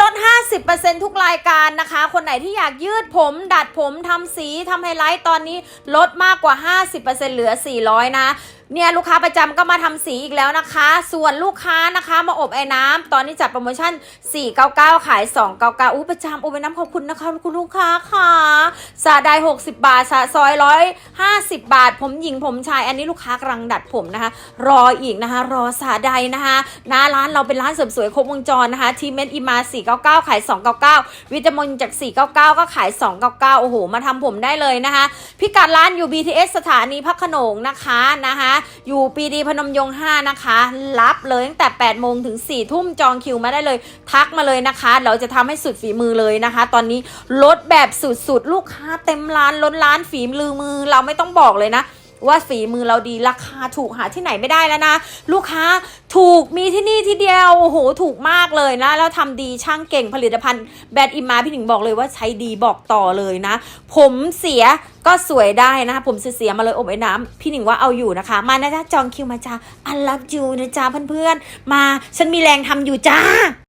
ลด 50%ทุกรายการนะคะ คนไหนที่อยากยืดผม ดัดผมทำสีทำไฮไลท์ตอนนี้ลดมากกว่า 50%เหลือ 400 นะเนี่ยลูกค้าประจำก็มาทำสีอีกแล้วนะคะ ส่วนลูกค้านะคะมาอบไอ้น้ำตอนนี้จัดโปรโมชั่น 499 ขาย 299อู้ประจำอบไอ้น้ำขอบคุณนะคะคุณลูกค้าค่ะสาได60 บาทสาซอย150บาท ผมหญิงผมชาย อันนี้ลูกค้ากำลังดัดผมนะคะ รออีกนะคะ รอสาไดนะคะหน้าร้านเราเป็นร้านเสริมสวยครบวงจรนะคะ ทีเมนอีมา 499 ขาย 299 วิตามินจาก 499 ก็ขาย 299 โอ้โห มาทำผมได้เลยนะคะ พิกัดร้านอยู่ BTS สถานีพระโขนงนะคะนะคะอยู่ปีดีพนมยงค์5นะคะ รับเลยตั้งแต่ 8 โมงถึง 4 ทุ่มจองคิวมาได้เลย ทักมาเลยนะคะ เราจะทำให้สุดฝีมือเลยนะคะ ตอนนี้ลดแบบสุดๆ ลูกค้าเต็มร้านล้นร้านฝีมือมือเราไม่ต้องบอกเลยนะ ว่าฝีมือเราดีราคาถูกหาที่ไหนไม่ได้แล้วนะ ลูกค้าถูกมีที่นี่ที่เดียวโอ้โหถูกมากเลยนะ แล้วทำดีช่างเก่งผลิตภัณฑ์แบรนด์อิมมาพี่หนิงบอกเลยว่าใช้ดีบอกต่อเลยนะ ผมเสียก็สวยได้นะคะผมเสียมาเลยอบไอ้น้ำพี่หนิงว่าเอาอยู่นะคะ มานะจ๊ะจองคิวมาจ้าอันรับอยู่นะจ๊ะเพื่อนๆมาฉันมีแรงทำอยู่จ้า